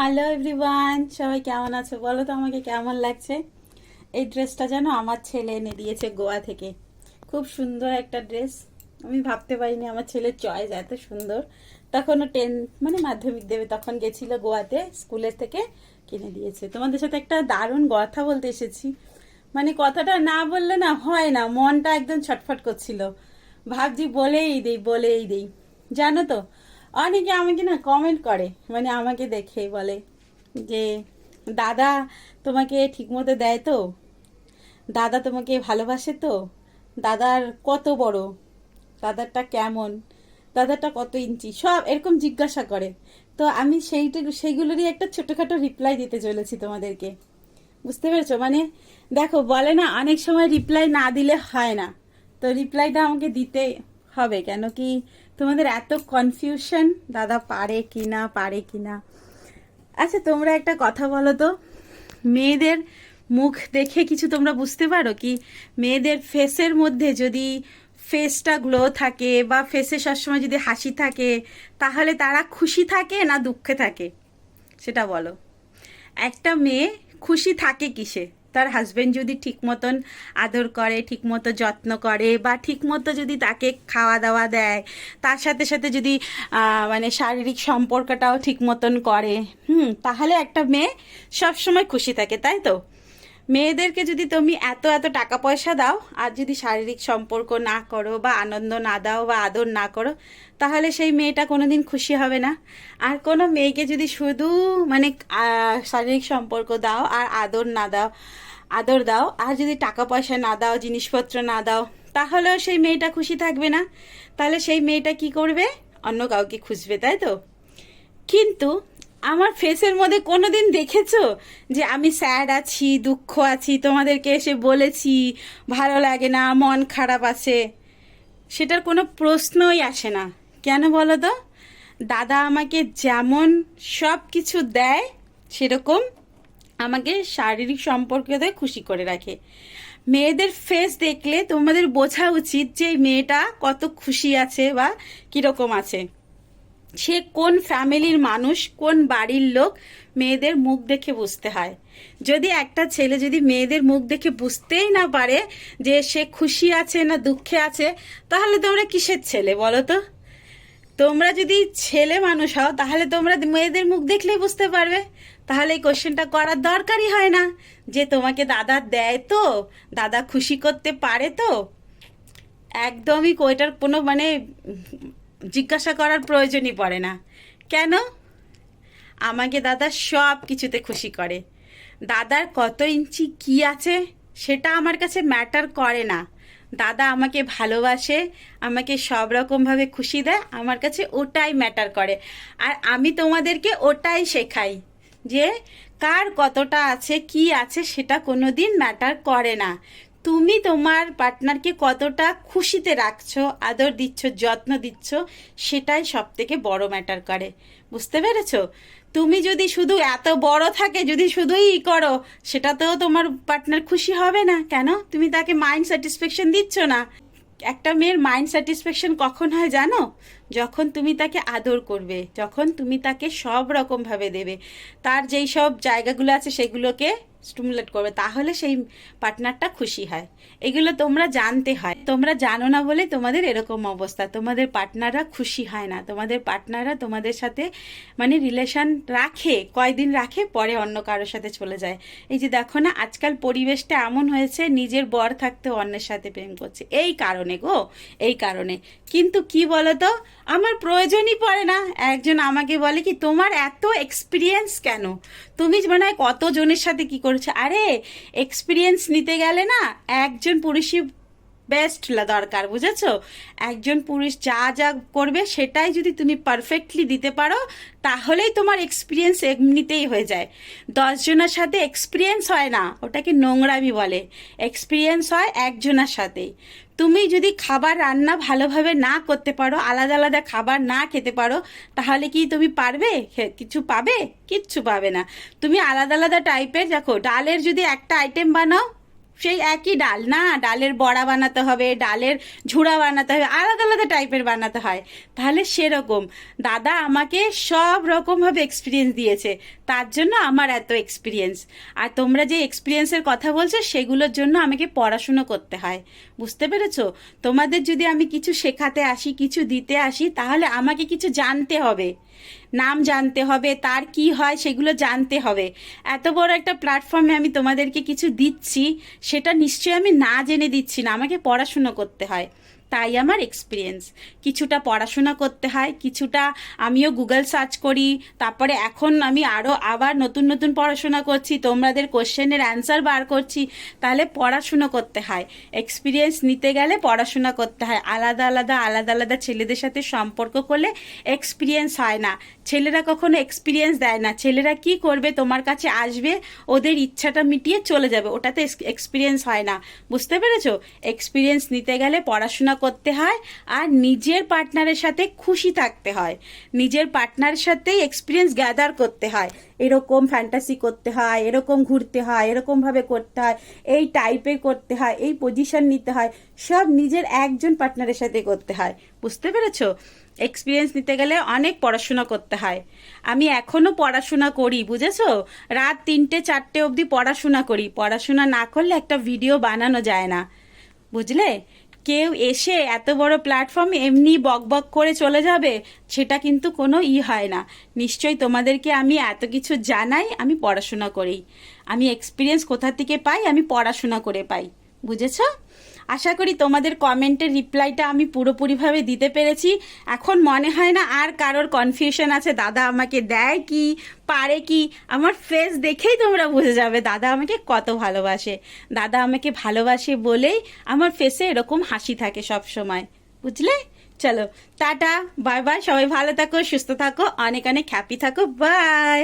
Hello everyone, সবাই কেমন আছো? বলো তো আমাকে কেমন লাগছে? এই ড্রেসটা যেন আমার ছেলে এনে দিয়েছে গোয়া থেকে। খুব সুন্দর একটা ড্রেস। আমি ভাবতে পারিনি আমার ছেলের চয়েস এত সুন্দর। তখনও টেন মানে মাধ্যমিক দেবে, তখন গেছিল গোয়াতে, স্কুলের থেকে কিনে দিয়েছে। তোমাদের সাথে একটা দারুণ কথা বলতে এসেছি। মানে কথাটা না বললে না হয় না, মনটা একদম ছটফট করছিল। ভাবছি বলেই দেই বলেই দেই। জানো তো অনেকে আমাকে না কমেন্ট করে মানে আমাকে দেখে বলে যে, দাদা, তোমাকে ঠিকমতো দেয় তো? দাদা তোমাকে ভালোবাসে তো? দাদার কত বড়? দাদারটা কেমন? দাদারটা কত ইঞ্চি? সব এরকম জিজ্ঞাসা করে। তো আমি সেইটা সেইগুলোরই একটা ছোটোখাটো রিপ্লাই দিতে চলেছি তোমাদেরকে। বুঝতে পেরেছ? মানে দেখো, বলে না, অনেক সময় রিপ্লাই না দিলে হয় না। তো রিপ্লাইটা আমাকে দিতে হবে। কেন কি তোমাদের এত কনফিউশন দাদা পারে কি না পারে কি না আচ্ছা তোমরা একটা কথা বলো তো। মেয়েদের মুখ দেখে কিছু তোমরা বুঝতে পারো কি? মেয়েদের ফেসের মধ্যে যদি ফেসটা গ্লো থাকে বা ফেসে সবসময় যদি হাসি থাকে, তাহলে তারা খুশি থাকে না দুঃখে থাকে? সেটা বলো। একটা মেয়ে খুশি থাকে কিসে? তার হাজব্যান্ড যদি ঠিক মতন আদর করে ঠিক মতো যত্ন করে বা ঠিক মতো যদি তাকে খাওয়া দাওয়া দেয়, তার সাথে সাথে যদি মানে শারীরিক সম্পর্কটাও ঠিক মতন করে, হুম, তাহলে একটা মেয়ে সবসময় খুশি থাকে, তাই তো? মেয়েদেরকে যদি তুমি এত এত টাকা পয়সা দাও, আর যদি শারীরিক সম্পর্ক না করো বা আনন্দ না দাও বা আদর না করো, তাহলে সেই মেয়েটা কোনো দিন খুশি হবে না। আর কোনো মেয়েকে যদি শুধু মানে শারীরিক সম্পর্ক দাও আর আদর না দাও, আদর দাও, আর যদি টাকা পয়সা না দাও, জিনিসপত্র না দাও, তাহলেও সেই মেয়েটা খুশি থাকবে না। তাহলে সেই মেয়েটা কি করবে? অন্য কাউকে খুঁজবে, তাই তো? কিন্তু আমার ফেসের মধ্যে কোনোদিন দেখেছ যে আমি স্যাড আছি, দুঃখ আছি, তোমাদেরকে এসে বলেছি, ভালো লাগে না, মন খারাপ আছে? সেটার কোনো প্রশ্নই আসে না। কেন বলো তো? দাদা আমাকে যেমন সব কিছু দেয়, সেরকম আমাকে শারীরিক সম্পর্কতে খুশি করে রাখে। মেয়েদের ফেস দেখলে তোমাদের বোঝা উচিত যে মেয়েটা কত খুশি আছে বা কীরকম আছে। সে কোন ফ্যামিলির মানুষ, কোন বাড়ির লোক, মেয়েদের মুখ দেখে বুঝতে হয়। যদি একটা ছেলে যদি মেয়েদের মুখ দেখে বুঝতেই না পারে যে সে খুশি আছে না দুঃখে আছে, তাহলে তোমরা কিসের ছেলে বলো তো? তোমরা যদি ছেলে মানুষ হও, তাহলে তোমরা মেয়েদের মুখ দেখলেই বুঝতে পারবে। তাহলে এই কোশ্চেনটা করার দরকারই হয় না যে তোমাকে দাদা দেয় তো, দাদা খুশি করতে পারে তো। একদমই ওইটার কোনো মানে জিজ্ঞাসা করার প্রয়োজনই পড়ে না। কেন? আমাকে দাদা সব কিছুতে খুশি করে। দাদার কত ইঞ্চি কি আছে সেটা আমার কাছে ম্যাটার করে না। দাদা আমাকে ভালোবাসে, আমাকে সব রকমভাবে খুশি দেয়, আমার কাছে ওটাই ম্যাটার করে। আর আমি তোমাদেরকে ওটাই শেখাই যে কার কতটা আছে, কি আছে সেটা কোনো দিন ম্যাটার করে না। তুমি তোমার পার্টনারকে কতটা খুশিতে রাখছো, আদর দিচ্ছ, যত্ন দিচ্ছ, সেটাই সব থেকে বড় ম্যাটার করে। বুঝতে পেরেছ? তুমি যদি শুধু এত বড় থাকে, যদি শুধুই ই করো, সেটাতেও তোমার পার্টনার খুশি হবে না। কেন? তুমি তাকে মাইন্ড স্যাটিসফ্যাকশন দিচ্ছ না। একটা মেয়ের মাইন্ড স্যাটিসফ্যাকশন কখন হয় জানো? যখন তুমি তাকে আদর করবে, যখন তুমি তাকে সব রকমভাবে দেবে, তার যেই সব জায়গাগুলো আছে সেগুলোকে স্টিমুলেট করবে, তাহলে সেই পার্টনারটা খুশি হয়। এগুলো তোমরা জানতে হয়। তোমরা জানো না বলে তোমাদের এরকম অবস্থা। তোমাদের পার্টনাররা খুশি হয় না। তোমাদের পার্টনাররা তোমাদের সাথে মানে রিলেশন রাখে, কয়দিন রাখে, পরে অন্য কারোর সাথে চলে যায়। এই যে দেখো না, আজকাল পরিবেশটা এমন হয়েছে, নিজের বর থাকতে অন্যের সাথে প্রেম করছে। এই কারণে গো, এই কারণে। কিন্তু কি বলতো আমার প্রয়োজনই পড়ে না। একজন আমাকে বলে কি, তোমার এত এক্সপিরিয়েন্স কেন? তুমি মনে হয় কতজনের সাথে কি করেছ? আরে এক্সপিরিয়েন্স নিতে গেলে না, একজন পুরুষই বেস্ট দরকার বুঝেছ? একজন পুরুষ যা যা করবে, সেটাই যদি তুমি পারফেক্টলি দিতে পারো, তাহলেই তোমার এক্সপিরিয়েন্স এমনিতেই হয়ে যায়। দশজনের সাথে এক্সপিরিয়েন্স হয় না, ওটাকে নোংরামি বলে। এক্সপিরিয়েন্স হয় একজনের সাথেই তুমি যদি খাবার রান্না ভালোভাবে না করতে পারো, আলাদা আলাদা খাবার না খেতে পারো, তাহলে কি তুমি পারবে? কিছু পাবে? কিচ্ছু পাবে না। তুমি আলাদা আলাদা টাইপের দেখো, ডালের যদি একটা আইটেম বানাও সেই একই ডাল, না? ডালের বড়া বানাতে হবে, ডালের ঝুড়া বানাতে হবে, আলাদা আলাদা টাইপের বানাতে হয়। তাহলে সেরকম। দাদা আমাকে সব রকমভাবে এক্সপিরিয়েন্স দিয়েছে। তার জন্য আমার এত এক্সপিরিয়েন্স আর তোমরা যে এক্সপিরিয়েন্সের কথা বলছো, সেগুলোর জন্য আমাকে পড়াশুনো করতে হয়। বুঝতে পেরেছ? তোমাদের যদি আমি কিছু শেখাতে আসি, কিছু দিতে আসি, তাহলে আমাকে কিছু জানতে হবে। নাম জানতে হবে, তার কি হয়, সেগুলো জানতে হবে। এত বড় একটা প্ল্যাটফর্মে আমি তোমাদেরকে কিছু দিচ্ছি, সেটা নিশ্চয়ই আমি না জেনে দিচ্ছি না, আমাকে পড়াশুনো করতে হয়। তাই আমার এক্সপিরিয়েন্স কিছুটা পড়াশোনা করতে হয়, কিছুটা আমিও গুগল সার্চ করি, তারপরে এখন আমি আরও আবার নতুন নতুন পড়াশোনা করছি, তোমাদের কোশ্চেনের অ্যান্সার বার করছি, তাহলে পড়াশুনো করতে হয়। এক্সপিরিয়েন্স নিতে গেলে পড়াশোনা করতে হয়, আলাদা আলাদা আলাদা আলাদা ছেলেদের সাথে সম্পর্ক করলে এক্সপিরিয়েন্স হয় না। ছেলেরা কখনো এক্সপিরিয়েন্স দেয় না, ছেলেরা কি করবে, তোমার কাছে আসবে, ওদের ইচ্ছাটা মিটিয়ে চলে যাবে, ওটাতে এক্সপিরিয়েন্স হয় না। বুঝতে পেরেছ? এক্সপিরিয়েন্স নিতে গেলে পড়াশোনা করতে হয় আর নিজের পার্টনারের সাথে খুশি থাকতে হয়। নিজের পার্টনারের সাথেই এক্সপিরিয়েন্স গ্যাদার করতে হয়। এরকম ফ্যান্টাসি করতে হয়, এরকম ঘুরতে হয় এরকমভাবে করতে হয়, এই টাইপের করতে হয়, এই পজিশন নিতে হয়, সব নিজের একজন পার্টনারের সাথে করতে হয়। বুঝতে পেরেছ? এক্সপিরিয়েন্স নিতে গেলে অনেক পড়াশোনা করতে হয়। আমি এখনও পড়াশোনা করি, বুঝেছ? রাত তিনটে, চারটে অবধি পড়াশোনা করি। পড়াশোনা না করলে একটা ভিডিও বানানো যায় না। বুঝলে? কেউ এসে এত বড় প্ল্যাটফর্ম এমনি বক বক করে চলে যাবে, সেটা কিন্তু কোনো ই হয় না। নিশ্চয়ই তোমাদেরকে আমি এত কিছু জানাই, আমি পড়াশোনা করি। আমি এক্সপিরিয়েন্স কোথা থেকে পাই, আমি পড়াশোনা করে পাই। বুঝেছ? আশা করি তোমাদের কমেন্টের রিপ্লাইটা আমি পুরোপুরিভাবে দিতে পেরেছি। এখন মনে হয় না আর কারোর কনফিউশন আছে। দাদা আমাকে দেয় কি, পারে কি? আমার ফেস দেখেই তোমরা বুঝে যাবে, দাদা আমাকে কত ভালোবাসে। দাদা আমাকে ভালোবাসে বলেই আমার ফেসে এরকম হাসি থাকে সব সময় বুঝলে? চলো, টাটা বাই বাই সবাই ভালো থাকো, সুস্থ থাকো, অনেক অনেক হ্যাপি থাকো বাই